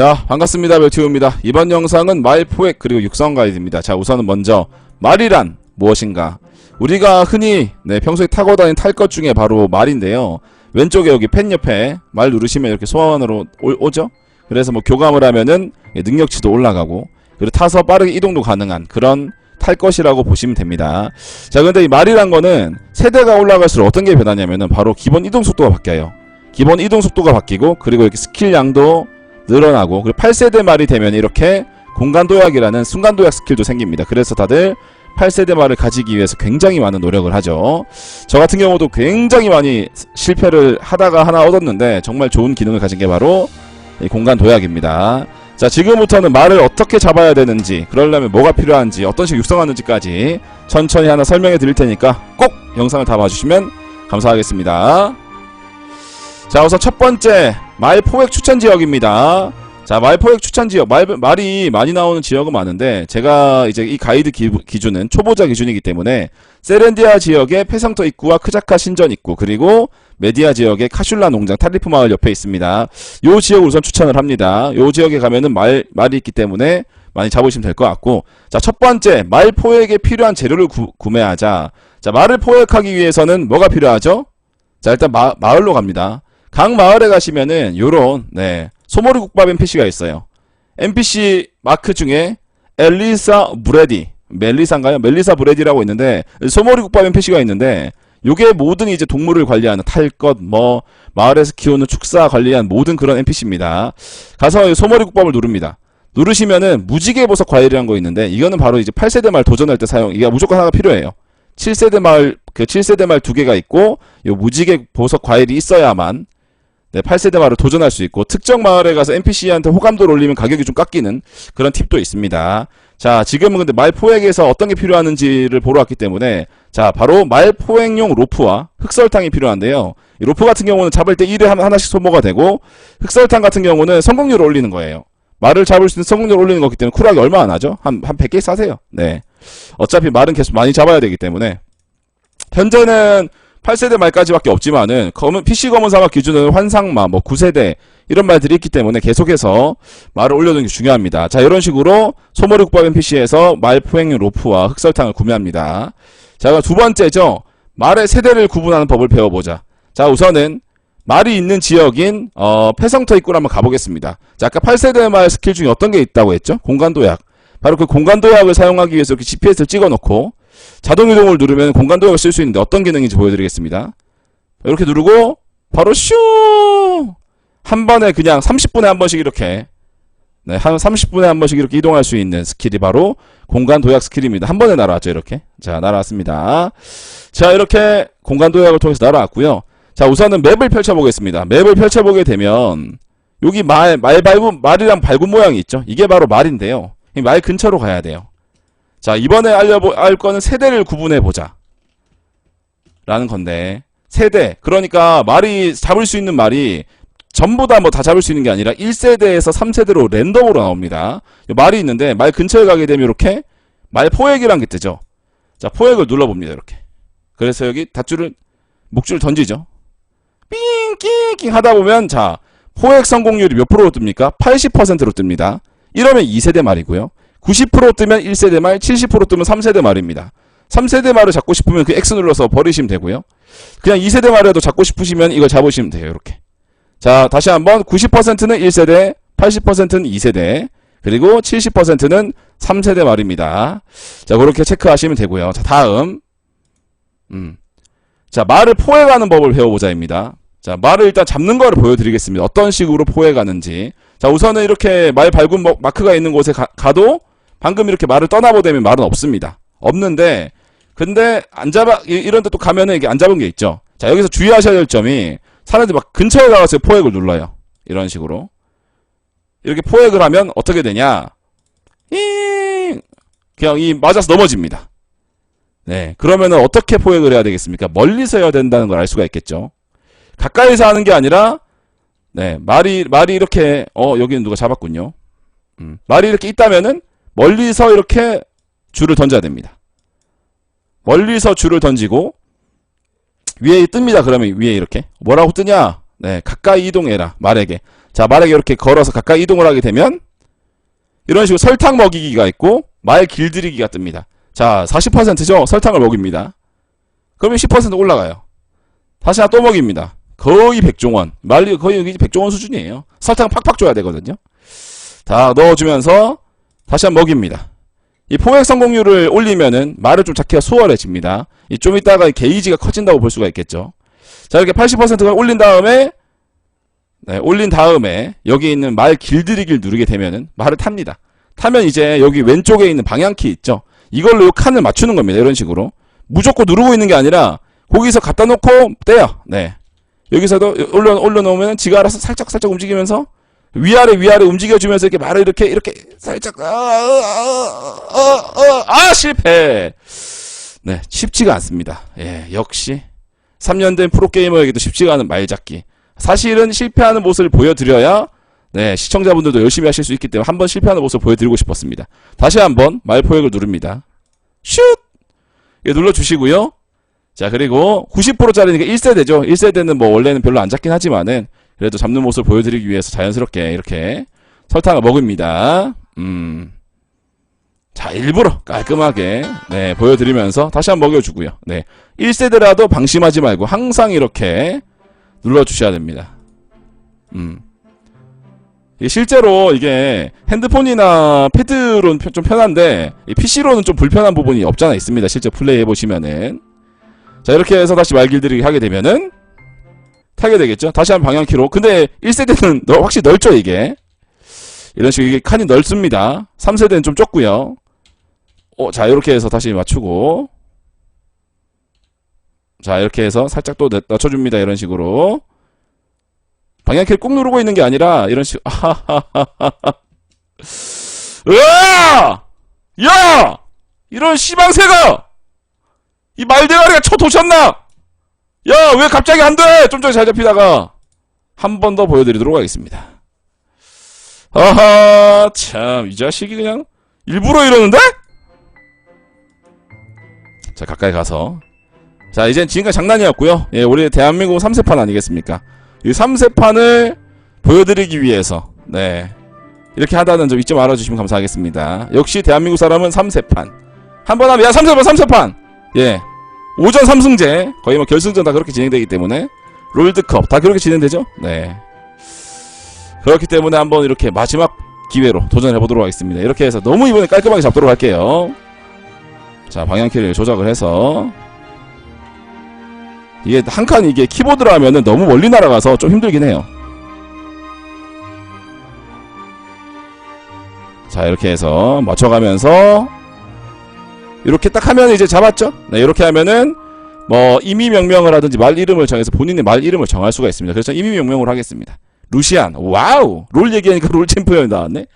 자 반갑습니다. 멸티우입니다. 이번 영상은 말 포획 그리고 육성 가이드입니다. 자 우선은 먼저 말이란 무엇인가? 우리가 흔히 네, 평소에 타고 다니는 탈 것 중에 바로 말인데요. 왼쪽에 여기 펜 옆에 말 누르시면 이렇게 소환으로 오, 오죠? 그래서 뭐 교감을 하면은 예, 능력치도 올라가고 그리고 타서 빠르게 이동도 가능한 그런 탈 것이라고 보시면 됩니다. 자 근데 이 말이란 거는 세대가 올라갈수록 어떤 게 변하냐면은 바로 기본 이동 속도가 바뀌어요. 기본 이동 속도가 바뀌고 그리고 이렇게 스킬 양도 늘어나고 그리고 8세대 말이 되면 이렇게 공간 도약이라는 순간 도약 스킬도 생깁니다. 그래서 다들 8세대 말을 가지기 위해서 굉장히 많은 노력을 하죠. 저 같은 경우도 굉장히 많이 실패를 하다가 하나 얻었는데 정말 좋은 기능을 가진 게 바로 이 공간 도약입니다. 자 지금부터는 말을 어떻게 잡아야 되는지 그러려면 뭐가 필요한지 어떤 식으로 육성하는지까지 천천히 하나 설명해 드릴 테니까 꼭 영상을 다 봐주시면 감사하겠습니다. 자 우선 첫 번째 말 포획 추천 지역입니다. 자, 말 포획 추천 지역. 말, 말이 많이 나오는 지역은 많은데, 제가 이제 이 가이드 기, 기준은 초보자 기준이기 때문에, 세렌디아 지역의 폐성터 입구와 크자카 신전 입구, 그리고 메디아 지역의 카슐라 농장 탈리프 마을 옆에 있습니다. 요 지역을 우선 추천을 합니다. 요 지역에 가면은 말, 말이 있기 때문에 많이 잡으시면 될 것 같고, 자, 첫 번째, 말 포획에 필요한 재료를 구, 구매하자. 자, 말을 포획하기 위해서는 뭐가 필요하죠? 자, 일단 마, 마을로 갑니다. 각 마을에 가시면은 요런 네 소머리 국밥 NPC가 있어요. NPC 마크 중에 엘리사 브레디 멜리사인가요? 멜리사 브레디라고 있는데 소머리 국밥 NPC가 있는데 요게 모든 이제 동물을 관리하는 탈것 뭐 마을에서 키우는 축사 관리한 모든 그런 NPC입니다. 가서 이 소머리 국밥을 누릅니다. 누르시면은 무지개 보석 과일이라는 거 있는데 이거는 바로 이제 8세대 말 도전할 때 사용 이게 무조건 하나가 필요해요. 7세대 말, 그 7세대 말 두 개가 있고, 요 무지개 보석 과일이 있어야만, 네, 8세대 말을 도전할 수 있고, 특정 마을에 가서 NPC한테 호감도를 올리면 가격이 좀 깎이는 그런 팁도 있습니다. 자, 지금은 근데 말 포획에서 어떤 게 필요하는지를 보러 왔기 때문에, 자, 바로 말 포획용 로프와 흑설탕이 필요한데요. 이 로프 같은 경우는 잡을 때 1회 하나씩 소모가 되고, 흑설탕 같은 경우는 성공률을 올리는 거예요. 말을 잡을 수 있는 성공률을 올리는 거기 때문에 쿨하게 얼마 안 하죠? 한, 한 100개 사세요. 네. 어차피 말은 계속 많이 잡아야 되기 때문에 현재는 8세대 말까지밖에 없지만은 검은 PC 검은 사막 기준으로 환상마 뭐 9세대 이런 말들이 있기 때문에 계속해서 말을 올려두는 게 중요합니다. 자 이런 식으로 소머리국밥 NPC에서 말 포획용 로프와 흑설탕을 구매합니다. 자 두 번째죠. 말의 세대를 구분하는 법을 배워보자. 자 우선은 말이 있는 지역인 어, 폐성터 입구를 한번 가보겠습니다. 자 아까 8세대 말 스킬 중에 어떤 게 있다고 했죠? 공간도약. 바로 그 공간도약을 사용하기 위해서 이렇게 GPS를 찍어놓고 자동 이동을 누르면 공간 도약을 쓸 수 있는데 어떤 기능인지 보여드리겠습니다. 이렇게 누르고 바로 슈! 한 번에 그냥 30분에 한 번씩 이렇게 네, 한 30분에 한 번씩 이렇게 이동할 수 있는 스킬이 바로 공간 도약 스킬입니다. 한 번에 날아왔죠, 이렇게. 자, 날아왔습니다. 자, 이렇게 공간 도약을 통해서 날아왔고요. 자, 우선은 맵을 펼쳐보겠습니다. 맵을 펼쳐보게 되면 여기 말, 말 밟은, 말이랑 밟은 모양이 있죠? 이게 바로 말인데요. 이 말 근처로 가야 돼요. 자, 이번에 알려보, 알 거는 세대를 구분해 보자. 라는 건데, 세대. 그러니까 말이, 잡을 수 있는 말이 전부 다 뭐 다 잡을 수 있는 게 아니라 1세대에서 3세대로 랜덤으로 나옵니다. 말이 있는데, 말 근처에 가게 되면 이렇게 말 포획이란 게 뜨죠. 자, 포획을 눌러봅니다, 이렇게. 그래서 여기 닷줄을, 목줄을 던지죠. 삥 낑 낑 하다 보면, 자, 포획 성공률이 몇 프로로 뜹니까? 80%로 뜹니다. 이러면 2세대 말이고요. 90% 뜨면 1세대 말, 70% 뜨면 3세대 말입니다. 3세대 말을 잡고 싶으면 그 X 눌러서 버리시면 되고요. 그냥 2세대 말이라도 잡고 싶으시면 이걸 잡으시면 돼요. 이렇게. 자, 다시 한번 90%는 1세대, 80%는 2세대, 그리고 70%는 3세대 말입니다. 자, 그렇게 체크하시면 되고요. 자, 다음. 음. 자, 말을 포획하는 법을 배워보자입니다. 자, 말을 일단 잡는 거를 보여드리겠습니다. 어떤 식으로 포획하는지. 자, 우선은 이렇게 말 밟은 뭐- 마크가 있는 곳에 가, 도 방금 이렇게 말을 떠나보되면 말은 없습니다. 없는데, 근데 안 잡아, 이- 이런 데 또 가면은 이게 안 잡은 게 있죠. 자, 여기서 주의하셔야 될 점이 사람들이 막 근처에 가서 포획을 눌러요. 이런 식으로. 이렇게 포획을 하면 어떻게 되냐. 잉! 그냥 이 맞아서 넘어집니다. 네. 그러면은 어떻게 포획을 해야 되겠습니까? 멀리서 해야 된다는 걸 알 수가 있겠죠. 가까이서 하는 게 아니라 네, 말이 말이 이렇게 어 여기는 누가 잡았군요. 음, 말이 이렇게 있다면은 멀리서 이렇게 줄을 던져야 됩니다. 멀리서 줄을 던지고 위에 뜹니다. 그러면 위에 이렇게 뭐라고 뜨냐? 네, 가까이 이동해라 말에게. 자, 말에게 이렇게 걸어서 가까이 이동을 하게 되면 이런 식으로 설탕 먹이기가 있고 말 길들이기가 뜹니다. 자, 40%죠? 설탕을 먹입니다. 그러면 10% 올라가요. 다시 또 먹입니다. 거의 백종원. 말이 거의 백종원 수준이에요. 설탕 팍팍 줘야 되거든요. 다 넣어주면서 다시 한번 먹입니다. 이 포획 성공률을 올리면은 말을 좀 잡기가 수월해집니다. 이 좀 이따가 이 게이지가 커진다고 볼 수가 있겠죠. 자, 이렇게 80%가 올린 다음에 네, 올린 다음에 여기 있는 말 길들이기를 누르게 되면은 말을 탑니다. 타면 이제 여기 왼쪽에 있는 방향키 있죠. 이걸로 이 칸을 맞추는 겁니다. 이런 식으로. 무조건 누르고 있는 게 아니라 거기서 갖다 놓고 떼요. 네. 여기서도 올려 올려 놓으면 지가 알아서 살짝 살짝 움직이면서 위아래 위아래 움직여주면서 이렇게 말을 이렇게 이렇게 살짝 아, 아, 아, 아, 아 실패. 네, 쉽지가 않습니다. 예, 역시 3년 된 프로게이머에게도 쉽지가 않은 말잡기. 사실은 실패하는 모습을 보여드려야 네, 시청자분들도 열심히 하실 수 있기 때문에 한번 실패하는 모습을 보여드리고 싶었습니다. 다시 한번 말포획을 누릅니다. 슛! 예, 눌러주시고요. 자, 그리고 90%짜리니까 1세대죠. 1세대는 뭐 원래는 별로 안 잡긴 하지만은 그래도 잡는 모습을 보여드리기 위해서 자연스럽게 이렇게 설탕을 먹입니다. 음. 자, 일부러 깔끔하게 네, 보여드리면서 다시 한번 먹여주고요. 네. 1세대라도 방심하지 말고 항상 이렇게 눌러주셔야 됩니다. 음. 실제로 이게 핸드폰이나 패드로는 편- 좀 편한데 이 PC로는 좀 불편한 부분이 없잖아 있습니다. 실제 플레이 해 보시면은 자 이렇게 해서 다시 말길들이 하게 되면은 타게 되겠죠. 다시 한 방향 키로. 근데 1세대는 너, 확실히 넓죠 이게. 이런 식으로 이게 칸이 넓습니다. 3세대는 좀 좁고요. 어, 자 이렇게 해서 다시 맞추고 자 이렇게 해서 살짝 또 넣- 낮춰줍니다. 이런 식으로 방향키를 꾹 누르고 있는 게 아니라 이런 식 아하하하하 으아! 야! 이런 씨방새가! 이 말대가리가 쳐 도셨나? 야, 왜 갑자기 안 돼? 좀 전에 잘 잡히다가 한 번 더 보여드리도록 하겠습니다. 아하, 참, 이 자식이 그냥 일부러 이러는데? 자, 가까이 가서. 자, 이젠 지금까지 장난이었고요. 예, 우리 대한민국 3세판 아니겠습니까? 이 3세판을 보여드리기 위해서, 네. 이렇게 하다는 점 잊지 말아주시면 감사하겠습니다. 역시 대한민국 사람은 3세판. 한 번 하면, 야, 3세판, 3세판! 예. 오전 3승제. 거의 뭐 결승전 다 그렇게 진행되기 때문에. 롤드컵. 다 그렇게 진행되죠? 네. 그렇기 때문에 한번 이렇게 마지막 기회로 도전해 보도록 하겠습니다. 이렇게 해서 너무 이번에 깔끔하게 잡도록 할게요. 자, 방향키를 조작을 해서. 이게 한 칸 이게 키보드로 하면은 너무 멀리 날아가서 좀 힘들긴 해요. 자, 이렇게 해서 맞춰가면서 이렇게 딱 하면 이제 잡았죠? 네, 이렇게 하면은 뭐 임의 명명을 하든지 말 이름을 정해서 본인의 말 이름을 정할 수가 있습니다. 그래서 임의 명명으로 하겠습니다. 루시안. 와우. 롤 얘기하니까 롤 챔피언이 나왔네.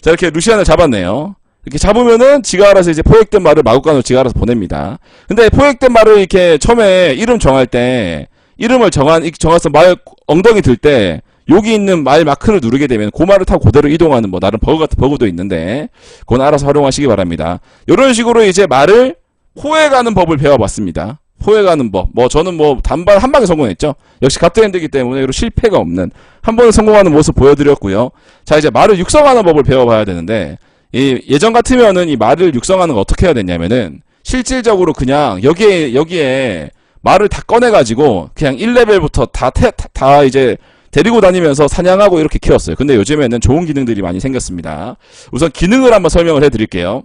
자, 이렇게 루시안을 잡았네요. 이렇게 잡으면은 지가 알아서 이제 포획된 말을 마구간으로 지가 알아서 보냅니다. 근데 포획된 말을 이렇게 처음에 이름 정할 때 이름을 정한 이- 정해서 말 엉덩이 들 때 여기 있는 말 마크를 누르게 되면 그 말을 타고 그대로 이동하는 뭐 나름 버그 같은 버그도 있는데 그건 알아서 활용하시기 바랍니다. 이런 식으로 이제 말을 포획하는 법을 배워봤습니다. 포획하는 법. 뭐 저는 뭐 단발 한 방에 성공했죠. 역시 갑대핸드이기 때문에 이런 실패가 없는 한 번에 성공하는 모습 보여드렸고요. 자 이제 말을 육성하는 법을 배워봐야 되는데 이 예전 같으면은 이 말을 육성하는 거 어떻게 해야 되냐면은 실질적으로 그냥 여기에 여기에 말을 다 꺼내가지고 그냥 1레벨부터 다, 태, 다, 다 이제 데리고 다니면서 사냥하고 이렇게 키웠어요. 근데 요즘에는 좋은 기능들이 많이 생겼습니다. 우선 기능을 한번 설명을 해드릴게요.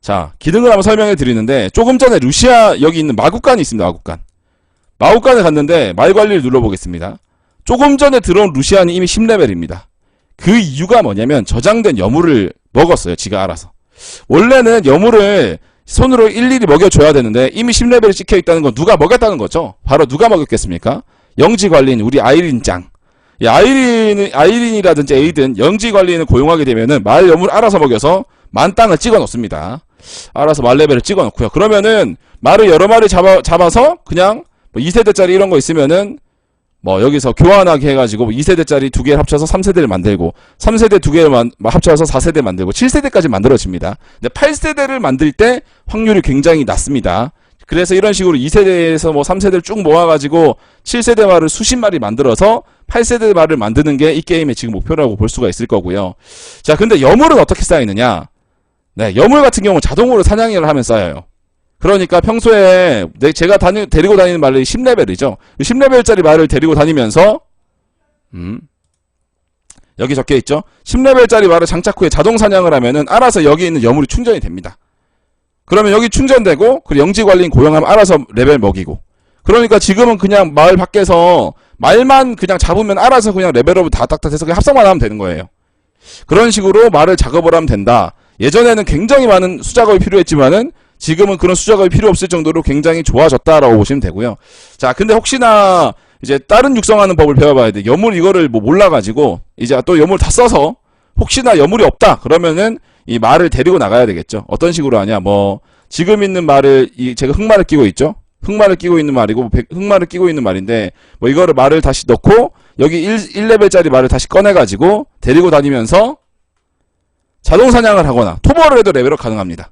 자, 기능을 한번 설명해 드리는데 조금 전에 루시아 여기 있는 마구간이 있습니다. 마구간. 마구간에 갔는데 말 관리를 눌러보겠습니다. 조금 전에 들어온 루시안이 이미 10레벨입니다. 그 이유가 뭐냐면 저장된 여물을 먹었어요. 지가 알아서. 원래는 여물을 손으로 일일이 먹여줘야 되는데 이미 10레벨이 찍혀 있다는 건 누가 먹였다는 거죠. 바로 누가 먹였겠습니까? 영지 관리인 우리 아이린 짱. 이 아이린 아이린이라든지 에이든 영지 관리인을 고용하게 되면은 말 여물 알아서 먹여서 만 땅을 찍어 놓습니다. 알아서 말 레벨을 찍어 놓고요. 그러면은 말을 여러 마리 잡아 잡아서 그냥 뭐 2세대짜리 이런 거 있으면은 뭐 여기서 교환하게 해가지고 2세대짜리 두 개를 합쳐서 3세대를 만들고 3세대 두 개를 만, 합쳐서 4세대 만들고 7세대까지 만들어집니다. 근데 8세대를 만들 때 확률이 굉장히 낮습니다. 그래서 이런 식으로 2세대에서 뭐 3세대를 쭉 모아가지고 7세대 말을 수십 마리 만들어서 8세대 말을 만드는 게 이 게임의 지금 목표라고 볼 수가 있을 거고요. 자, 근데 여물은 어떻게 쌓이느냐? 네, 여물 같은 경우는 자동으로 사냥을 하면 쌓여요. 그러니까 평소에 내, 제가 다니, 데리고 다니는 말이 10레벨이죠. 10레벨짜리 말을 데리고 다니면서 음, 여기 적혀 있죠. 10레벨짜리 말을 장착 후에 자동 사냥을 하면은 알아서 여기 있는 여물이 충전이 됩니다. 그러면 여기 충전되고 그리고 영지 관리인 고용하면 알아서 레벨 먹이고. 그러니까 지금은 그냥 마을 밖에서 말만 그냥 잡으면 알아서 그냥 레벨업을 다 딱딱해서 그냥 합성만 하면 되는 거예요. 그런 식으로 말을 작업을 하면 된다. 예전에는 굉장히 많은 수작업이 필요했지만은 지금은 그런 수작업이 필요 없을 정도로 굉장히 좋아졌다라고 보시면 되고요. 자, 근데 혹시나 이제 다른 육성하는 법을 배워봐야 돼. 여물 이거를 뭐 몰라가지고 이제 또 여물 다 써서 혹시나 여물이 없다 그러면은 이 말을 데리고 나가야 되겠죠. 어떤 식으로 하냐? 뭐 지금 있는 말을 이 제가 흑말을 끼고 있죠. 흑말을 끼고 있는 말이고 백- 흑말을 끼고 있는 말인데 뭐 이거를 말을 다시 넣고 여기 1, 1레벨짜리 말을 다시 꺼내 가지고 데리고 다니면서 자동 사냥을 하거나 토벌을 해도 레벨업 가능합니다.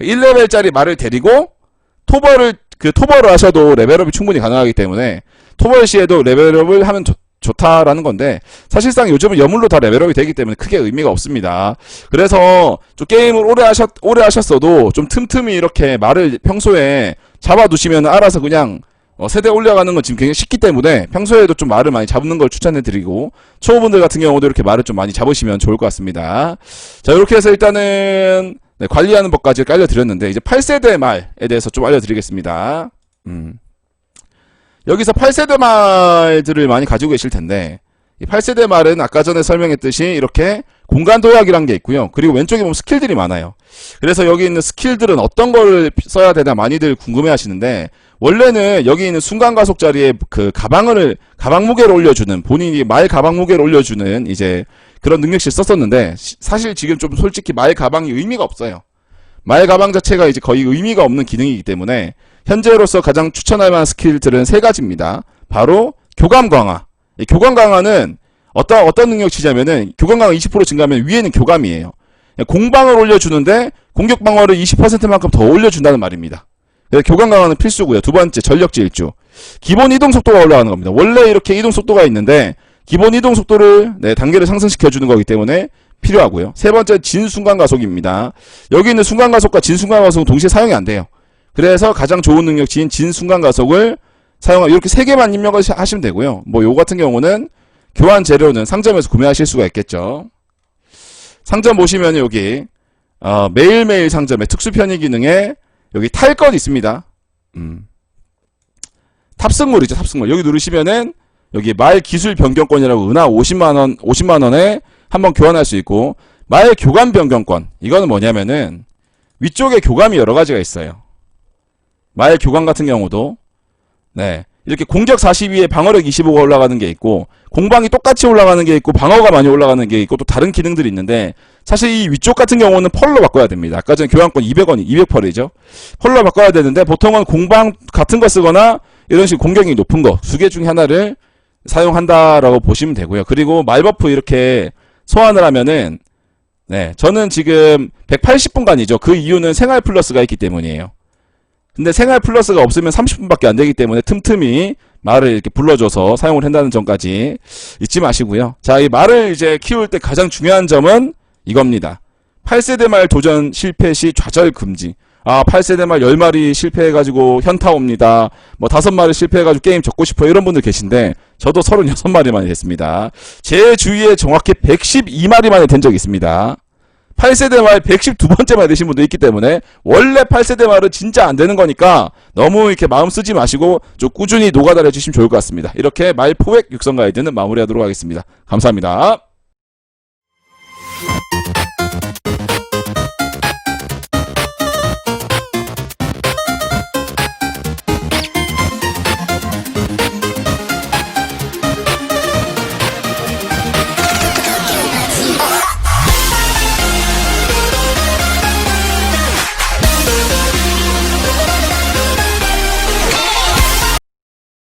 1레벨짜리 말을 데리고 토벌을 그 토벌을 하셔도 레벨업이 충분히 가능하기 때문에 토벌 시에도 레벨업을 하면 좋, 좋다라는 건데 사실상 요즘은 여물로 다 레벨업이 되기 때문에 크게 의미가 없습니다. 그래서 좀 게임을 오래 하셨 오래 하셨어도 좀 틈틈이 이렇게 말을 평소에 잡아두시면 알아서 그냥 어, 세대 올려가는 건 지금 굉장히 쉽기 때문에 평소에도 좀 말을 많이 잡는 걸 추천해드리고 초보분들 같은 경우도 이렇게 말을 좀 많이 잡으시면 좋을 것 같습니다. 자 이렇게 해서 일단은 네, 관리하는 법까지 알려드렸는데 이제 8세대 말에 대해서 좀 알려드리겠습니다. 음. 여기서 8세대 말들을 많이 가지고 계실 텐데 이 8세대 말은 아까 전에 설명했듯이 이렇게 공간 도약이란 게 있고요. 그리고 왼쪽에 보면 스킬들이 많아요. 그래서 여기 있는 스킬들은 어떤 걸 써야 되나 많이들 궁금해 하시는데 원래는 여기 있는 순간 가속 자리에 그 가방을 가방 무게를 올려주는 본인이 말 가방 무게를 올려주는 이제 그런 능력치를 썼었는데 시- 사실 지금 좀 솔직히 말 가방이 의미가 없어요. 말 가방 자체가 이제 거의 의미가 없는 기능이기 때문에 현재로서 가장 추천할 만한 스킬들은 세 가지입니다. 바로 교감 강화. 이 교감 강화는 어떤 어떤 능력치냐면은 교감 강화 20% 증가하면 위에는 교감이에요. 공방을 올려주는데 공격 방어를 20%만큼 더 올려준다는 말입니다. 그래서 교감 강화는 필수고요. 두 번째 전력 질주. 기본 이동 속도가 올라가는 겁니다. 원래 이렇게 이동 속도가 있는데 기본 이동 속도를 네, 단계를 상승시켜 주는 거기 때문에 필요하고요. 세 번째 진 순간 가속입니다. 여기 있는 순간 가속과 진 순간 가속은 동시에 사용이 안 돼요. 그래서 가장 좋은 능력치인 진 순간 가속을 사용하 이렇게 세 개만 입력을 시- 하시면 되고요. 뭐 요 같은 경우는 교환 재료는 상점에서 구매하실 수가 있겠죠. 상점 보시면 여기 어, 매일매일 상점의 특수 편의 기능에 여기 탈건 있습니다. 음. 탑승물이죠, 탑승물. 여기 누르시면은 여기 말 기술 변경권이라고 은하 50만 원, 50만 원에 한번 교환할 수 있고 말 교감 변경권. 이거는 뭐냐면은 위쪽에 교감이 여러 가지가 있어요. 말 교감 같은 경우도 네. 이렇게 공격 42에 방어력 25가 올라가는 게 있고 공방이 똑같이 올라가는 게 있고 방어가 많이 올라가는 게 있고 또 다른 기능들이 있는데 사실 이 위쪽 같은 경우는 펄로 바꿔야 됩니다. 아까 전에 교환권 200원이 200펄이죠. 펄로 바꿔야 되는데 보통은 공방 같은 거 쓰거나 이런 식으로 공격이 높은 거 두 개 중에 하나를 사용한다라고 보시면 되고요. 그리고 말버프 이렇게 소환을 하면은 네, 저는 지금 180분간이죠. 그 이유는 생활 플러스가 있기 때문이에요. 근데 생활 플러스가 없으면 30분밖에 안 되기 때문에 틈틈이 말을 이렇게 불러줘서 사용을 한다는 점까지 잊지 마시고요. 자, 이 말을 이제 키울 때 가장 중요한 점은 이겁니다. 8세대 말 도전 실패 시 좌절 금지. 아, 8세대 말 10마리 실패해가지고 현타 옵니다. 뭐 5마리 실패해가지고 게임 접고 싶어요. 이런 분들 계신데, 저도 36마리만에 됐습니다. 제 주위에 정확히 112마리만에 된 적이 있습니다. 8세대 말 112번째 말 되신 분도 있기 때문에 원래 8세대 말은 진짜 안 되는 거니까 너무 이렇게 마음 쓰지 마시고 좀 꾸준히 녹아다려 주시면 좋을 것 같습니다. 이렇게 말 포획 육성 가이드는 마무리하도록 하겠습니다. 감사합니다.